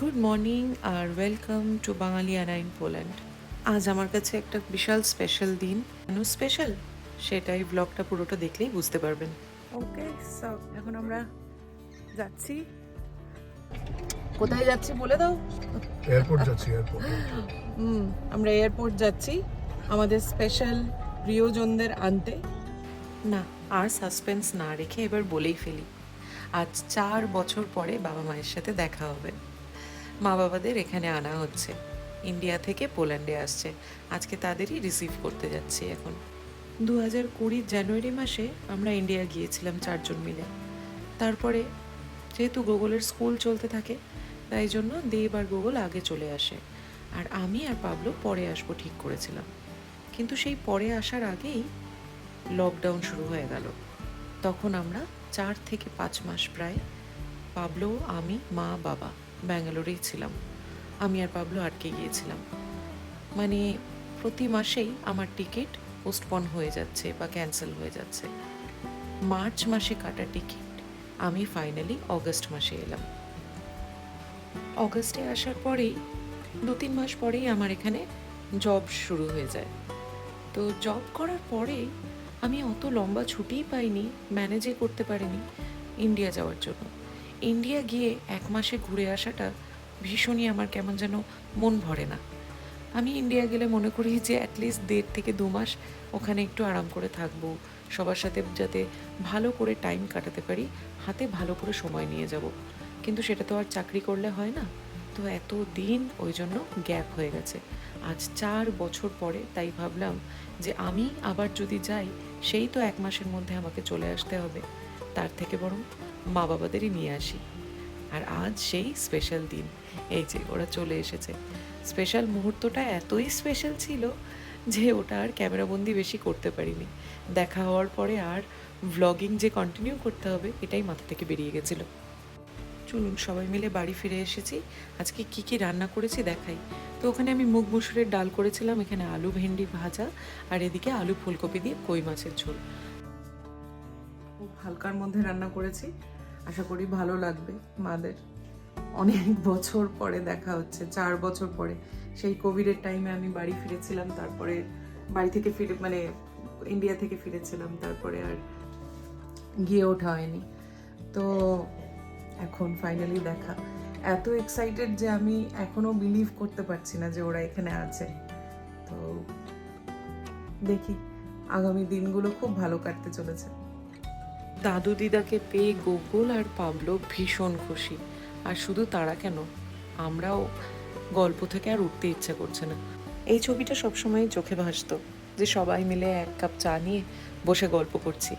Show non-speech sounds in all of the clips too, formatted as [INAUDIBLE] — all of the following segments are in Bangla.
Good morning R welcome to Bangaliana in Poland আজ আমার কাছে একটা বিশাল স্পেশাল দিন। কেন স্পেশাল সেটাই ব্লগটা পুরোটা দেখলেই বুঝতে পারবেন। ওকে সো এখন আমরা যাচ্ছি। কোথায় যাচ্ছি বলে দাও। এয়ারপোর্ট যাচ্ছি এয়ারপোর্ট হুম আমরা এয়ারপোর্ট যাচ্ছি। আমাদের স্পেশাল প্রিয়জনদের আনতে। না আর সাসপেন্স না রেখে এবার বলেই ফেলি। আজ চার বছর পরে বাবা মায়ের সাথে দেখা হবে। মা বাবাদের এখানে আনা হচ্ছে। ইন্ডিয়া থেকে পোল্যান্ডে আসছে। আজকে তাদেরই রিসিভ করতে যাচ্ছি এখন। দু হাজার কুড়ির জানুয়ারি মাসে আমরা ইন্ডিয়া গিয়েছিলাম চারজন মিলে। তারপরে যেহেতু গুগলের স্কুল চলতে থাকে, তাই জন্য দেব আর গুগল আগে চলে আসে। আর আমি আর পাবলো পরে আসব ঠিক করেছিলাম। কিন্তু সেই পরে আসার আগেই লকডাউন শুরু হয়ে গেল। তখন আমরা চার থেকে পাঁচ মাস প্রায় পাবলো, আমি, মা, বাবা। ব্যাঙ্গালোরেই ছিলাম। আমি আর পাবলো আটকে গিয়েছিলাম। মানে প্রতি মাসেই আমার টিকিট পোস্টপন হয়ে যাচ্ছে বা ক্যান্সেল হয়ে যাচ্ছে। মার্চ মাসে কাটা টিকিট। আমি ফাইনালি অগস্ট মাসে এলাম। অগস্টে আসার পরেই, দু তিন মাস পরেই আমার এখানে জব শুরু হয়ে যায়। তো জব করার পরে আমি অত লম্বা ছুটিই পাইনি, ম্যানেজই করতে পারিনি ইন্ডিয়া যাওয়ার জন্য। ইন্ডিয়া গিয়ে এক মাসে ঘুরে আসাটা ভীষণই আমার কেমন যেন মন ভরে না। আমি ইন্ডিয়া গেলে মনে করি যে অ্যাটলিস্ট দেড় থেকে দু মাস ওখানে একটু আরাম করে থাকব, সবার সাথে যাতে ভালো করে টাইম কাটাতে পারি, হাতে ভালো করে সময় নিয়ে যাব। কিন্তু সেটা তো আর চাকরি করলে হয় না। তো এত দিন ওই জন্য গ্যাপ হয়ে গেছে। আজ চার বছর পরে তাই ভাবলাম যে আমি আবার যদি যাই, সেই তো এক মাসের মধ্যে আমাকে চলে আসতে হবে। তার থেকে বরং মা বাবাদেরই নিয়ে আসি। আর আজ সেই স্পেশাল দিন। এই যে, ওরা চলে এসেছে। স্পেশাল মুহূর্তটা এতই স্পেশাল ছিল যে, ওটা আর ক্যামেরাবন্দি বেশি করতে পারিনি। দেখা হওয়ার পরে আর ভ্লগিং যে কন্টিনিউ করতে হবে, এটাই মাথা থেকে বেরিয়ে গেছিল। চলুন, সবাই মিলে বাড়ি ফিরে এসেছি। আজকে কি কি রান্না করেছি দেখাই। তো ওখানে আমি মুগ মুসুরের ডাল করেছিলাম, এখানে আলু ভেন্ডি ভাজা, আর এদিকে আলু ফুলকপি দিয়ে কই মাছের ঝোল। খুব হালকার মধ্যে রান্না করেছি। আশা করি ভালো লাগবে মাদের। অনেক বছর পরে দেখা হচ্ছে, চার বছর পরে। সেই কোভিডের টাইমে আমি বাড়ি ফিরেছিলাম, তারপরে বাড়ি থেকে ফিরে মানে ইন্ডিয়া থেকে ফিরেছিলাম, তারপরে আর গিয়ে ওঠা হয়নি। তো এখন ফাইনালি দেখা। এত এক্সাইটেড যে আমি এখনও বিলিভ করতে পারছি না যে ওরা এখানে আছে। তো দেখি, আগামী দিনগুলো খুব ভালো কাটতে চলেছে। দাদু দিদাকে পেয়ে গোকুল আর পাবলো ভীষণ খুশি। আর শুধু তারা কেন? আমরাও গল্প থেকে আর উঠতে ইচ্ছা করছে না। এই ছবিটা সবসময় চোখে ভাসতো, যে সবাই মিলে এক কাপ চা নিয়ে বসে গল্প করছি।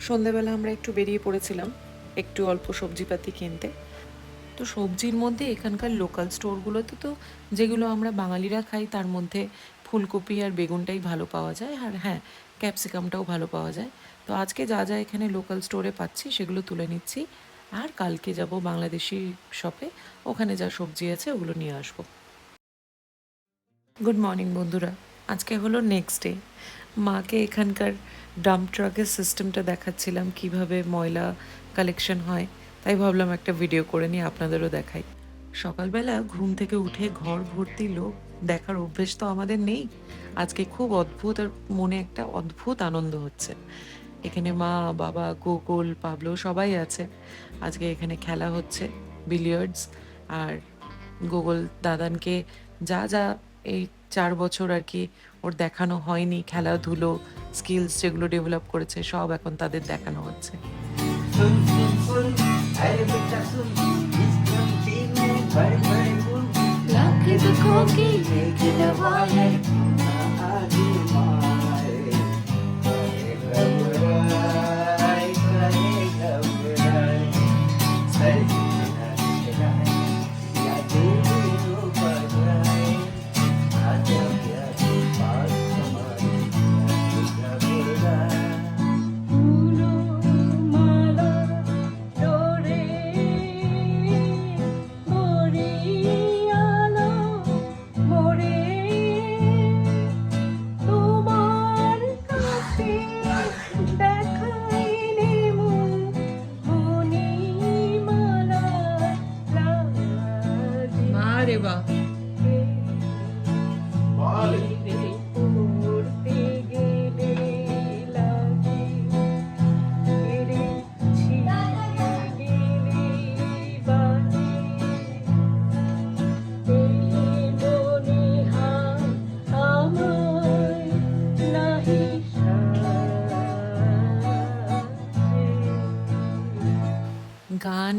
সন্ধেবেলা আমরা একটু বেরিয়ে পড়েছিলাম, একটু অল্প সবজিপাতি কিনতে। তো সবজির মধ্যে এখানকার লোকাল স্টোরগুলোতে তো যেগুলো আমরা বাঙালিরা খাই, তার মধ্যে ফুলকপি আর বেগুনটাই ভালো পাওয়া যায়। আর হ্যাঁ ক্যাপসিকামটাও ভালো পাওয়া যায়। তো আজকে যা যা এখানে লোকাল স্টোরে পাচ্ছি সেগুলো তুলে নিচ্ছি। আর কালকে যাব বাংলাদেশি শপে ওখানে যা সবজি আছে ওগুলো নিয়ে আসব। গুড মর্নিং বন্ধুরা। আজকে হলো নেক্সট ডে মাকে এখানকার ডাম্প ট্রাকের সিস্টেমটা দেখাচ্ছিলাম কীভাবে ময়লা কালেকশন হয়। তাই ভাবলাম একটা ভিডিও করে নিয়ে আপনাদেরও দেখাই। সকালবেলা ঘুম থেকে উঠে ঘর ভর্তি লোক দেখার অভ্যেস তো আমাদের নেই। আজকে খুব অদ্ভুত আর মনে একটা অদ্ভুত আনন্দ হচ্ছে। এখানে মা, বাবা, গোকুল, পাবলো সবাই আছে। আজকে এখানে খেলা হচ্ছে, বিলিয়ার্ডস। আর গোগল দাদানকে যা যা এই চার বছর আর কি ওর দেখানো হয়নি, খেলাধুলো স্কিলস যেগুলো ডেভেলপ করেছে, সব এখন তাদের দেখানো হচ্ছে। শুন শুন শুন the cookie, take it away.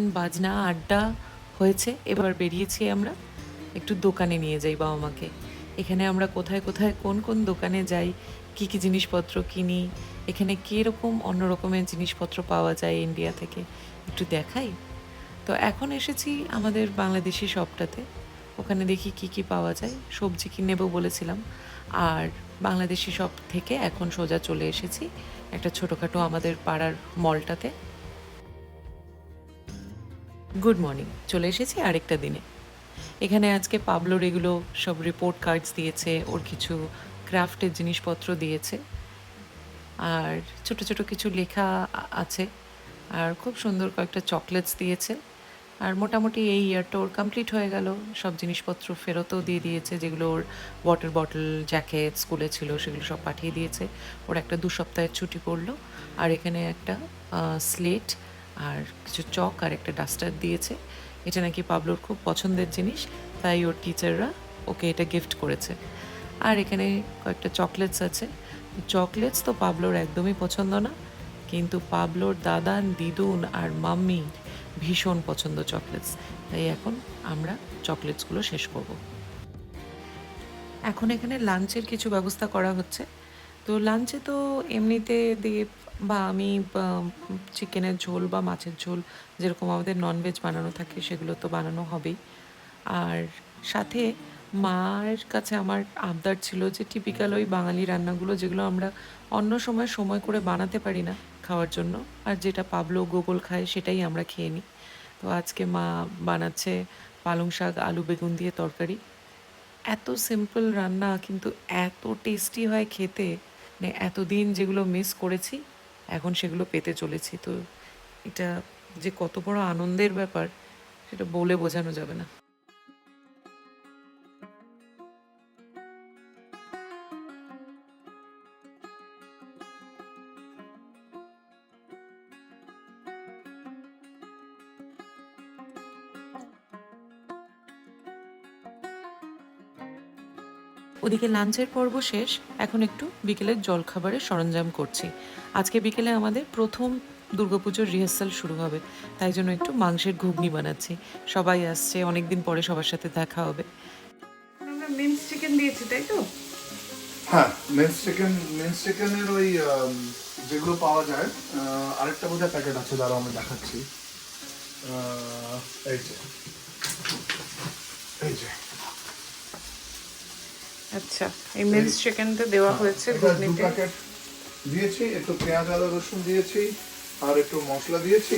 বাজনা, আড্ডা হয়েছে। এবার বেরিয়েছি আমরা। একটু দোকানে নিয়ে যাই বাবা মাকে। এখানে আমরা কোথায় কোথায়, কোন কোন দোকানে যাই, কি কি জিনিসপত্র কিনি, এখানে কীরকম অন্য রকমের জিনিসপত্র পাওয়া যায় ইন্ডিয়া থেকে, একটু দেখাই? তো এখন এসেছি আমাদের বাংলাদেশি শপটাতে। ওখানে দেখি কি কি পাওয়া যায়। সবজি কিনে নেব বলেছিলাম। আর বাংলাদেশি শপ থেকে এখন সোজা চলে এসেছি। একটা ছোটোখাটো আমাদের পাড়ার মলটাতে। গুড মর্নিং চলে এসেছি আরেকটা দিনে। এখানে আজকে পাবলোর এগুলো সব রিপোর্ট কার্ডস দিয়েছে, ওর কিছু ক্রাফটের জিনিসপত্র দিয়েছে। আর ছোট ছোট কিছু লেখা আছে। আর খুব সুন্দর কয়েকটা চকলেটস দিয়েছে। আর মোটামুটি এই ইয়ারটা ওর কমপ্লিট হয়ে গেল। সব জিনিসপত্র ফেরতও দিয়ে দিয়েছে, যেগুলো ওর ওয়াটার বটল জ্যাকেট স্কুলে ছিল, সেগুলো সব পাঠিয়ে দিয়েছে। ওর একটা দু সপ্তাহের ছুটি পড়ল। আর এখানে একটা স্লেট আর কিছু চক আর একটা ডাস্টার দিয়েছে। এটা নাকি পাবলোর খুব পছন্দের জিনিস, তাই ওর টিচাররা ওকে এটা গিফট করেছে। আর এখানে কয়েকটা চকলেটস আছে। চকলেটস তো পাবলোর একদমই পছন্দ না, কিন্তু পাবলোর দাদান দিদুন আর মাম্মি ভীষণ পছন্দ চকলেটস তাই এখন আমরা চকলেটসগুলো শেষ করব। এখন এখানে লাঞ্চের কিছু ব্যবস্থা করা হচ্ছে। তো লাঞ্চে তো এমনিতে দিয়ে বা আমি চিকেনের ঝোল বা মাছের ঝোল যেরকম আমাদের ননভেজ বানানো থাকে সেগুলো তো বানানো হবেই। আর সাথে মায়ের কাছে আমার আবদার ছিল যে টিপিক্যাল ওই বাঙালি রান্নাগুলো যেগুলো আমরা অন্য সময় সময় করে বানাতে পারি না খাওয়ার জন্য। আর যেটা পাবলো গোগল খায় সেটাই আমরা খেয়ে নিই। তো আজকে মা বানাচ্ছে পালং শাক, আলু বেগুন দিয়ে তরকারি। এত সিম্পল রান্না কিন্তু এত টেস্টি হয় খেতে। মানে এতদিন যেগুলো মিস করেছি, এখন সেগুলো পেতে চলেছি। তো এটা যে কত বড় আনন্দের ব্যাপার, সেটা বলে বোঝানো যাবে না। ওদিকে লাঞ্চের পর্ব শেষ এখন একটু বিকেলের জলখাবারের সরঞ্জাম করছি। আজকে বিকেলে আমাদের প্রথম দুর্গাপুজোর রিহার্সাল শুরু হবে তাই জন্য একটু মাংসের ঘুগনি বানাচ্ছি। সবাই আসছে অনেকদিন পরে সবার সাথে দেখা হবে। আমরা মিন্স চিকেন দিয়েছি তাই তো? হ্যাঁ মেন্স চিকেন মেন্স চিকেনের ওই যেগুলো পাওয়া যায় আরেকটা বোধহয় প্যাকেট আছে দাঁড়াও আমি দেখাচ্ছি। এই যে এই যে। আচ্ছা এই মিন্স চিকেনটা দেওয়া হয়েছে এটা ঘুগনিতে। দিয়েছি একটু পেঁয়াজ আদা রসুন দিয়েছি আর একটু মশলা দিয়েছি।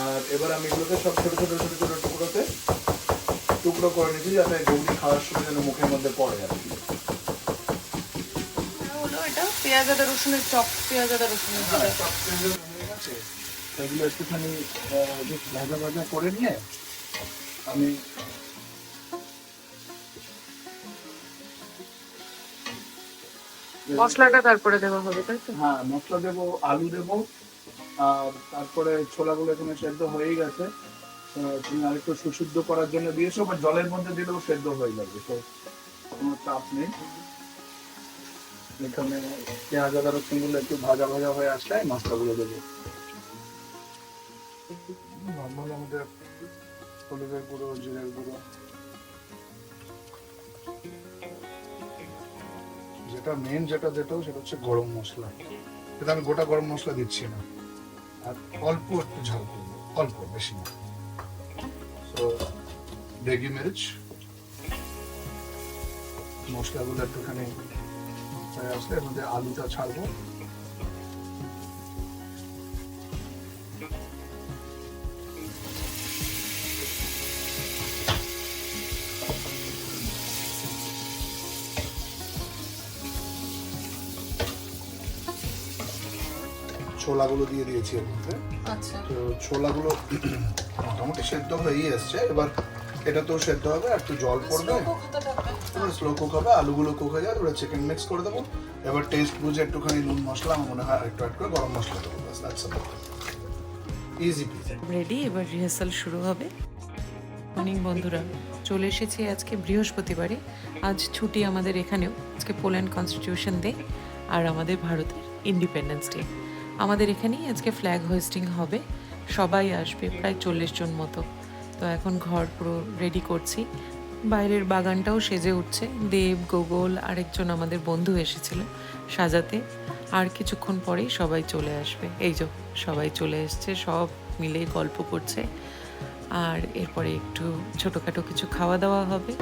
আর এবার আমি এগুলোকে সব ছোট ছোট ছোট ছোট টুকরোতে টুকরো করে নিচ্ছি যাতে ঘুগনি খাওয়ার সময় যেন মুখের মধ্যে পড়ে আর কি। হলো এটা পেঁয়াজ আদা রসুনের চপ পেঁয়াজ আদা রসুনের যেটা। সব পেঁয়াজ হয়ে গেছে সেগুলো একটুখানি ভাজা ভাজা করে নিয়ে আমি মশলাটা তারপরে দেওয়া হবে তাই তো? হ্যাঁ মশলা দেবো আলু দেবো আর তারপরে ছোলাগুলো এখানে সেদ্ধ হয়েই গেছে। তুমি আরেকটু সুসিদ্ধ করার জন্য দিয়েছ বা জলের মধ্যে দিলেও সেদ্ধ হয়ে যাবে তো কোনো চাপ নেই। এখানে পেঁয়াজ আদা রসুনগুলো একটু ভাজা ভাজা হয়ে আসলে মশলাগুলো দেবো। নর্মাল আমাদের হলুদের গুঁড়ো জিরের গুঁড়ো। যেটা মেন যেটা যেটা সেটা হচ্ছে গরম মশলা। এটা আমি গোটা গরম মশলা দিচ্ছি না। আর অল্প একটু ঝাল অল্প, বেশি না। তো মেরিচ মির্চ। মশলাগুলো একটুখানি আসলে আমাদের আলুটা ছাড়বো। ছোলাগুলো দিয়ে দিয়েছি এর মধ্যে। আচ্ছা। তো ছোলাগুলো [CLEARS THROAT] মোটামুটি সেদ্ধ হয়েই এসছে। এবার এটা তো সেদ্ধ হবে আর একটু জল পড়বে। স্লো কুক হবে আলুগুলো কুক হয়ে যাবে এবার চিকেন মিক্স করে দেবো। এবার টেস্ট বুঝে একটুখানি নুন মশলা আমার মনে হয় একটু অ্যাড করে গরম মশলা দেবো ব্যাস দ্যাটস ইজি পিজি রেডি এবার রিহার্সাল শুরু হবে। মর্নিং বন্ধুরা। চলে এসেছি আজকে বৃহস্পতিবারে। আজ ছুটি আমাদের এখানেও। আজকে পোল্যান্ড কনস্টিটিউশন ডে আর আমাদের ভারতের ইন্ডিপেন্ডেন্স ডে আমাদের এখানেই আজকে ফ্ল্যাগ হোয়েস্টিং হবে। সবাই আসবে, প্রায় চল্লিশ জন মতো। তো এখন ঘর পুরো রেডি করছি। বাইরের বাগানটাও সেজে উঠছে। দেব, গোগল, আরেকজন আমাদের বন্ধু এসেছিল সাজাতে। আর কিছুক্ষণ পরেই সবাই চলে আসবে। এই যে, সবাই চলে এসছে, সব মিলে গল্প করছে। আর এরপরে একটু ছোটোখাটো কিছু খাওয়া দাওয়া হবে।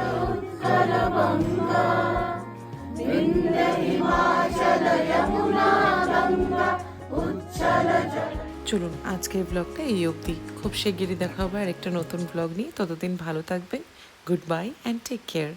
চলুন, আজকের ব্লগটা এই অবধি। খুব শিগগিরই দেখা হবে আর একটা নতুন ব্লগ নিয়ে। ততদিন ভালো থাকবেন। Good bye and take care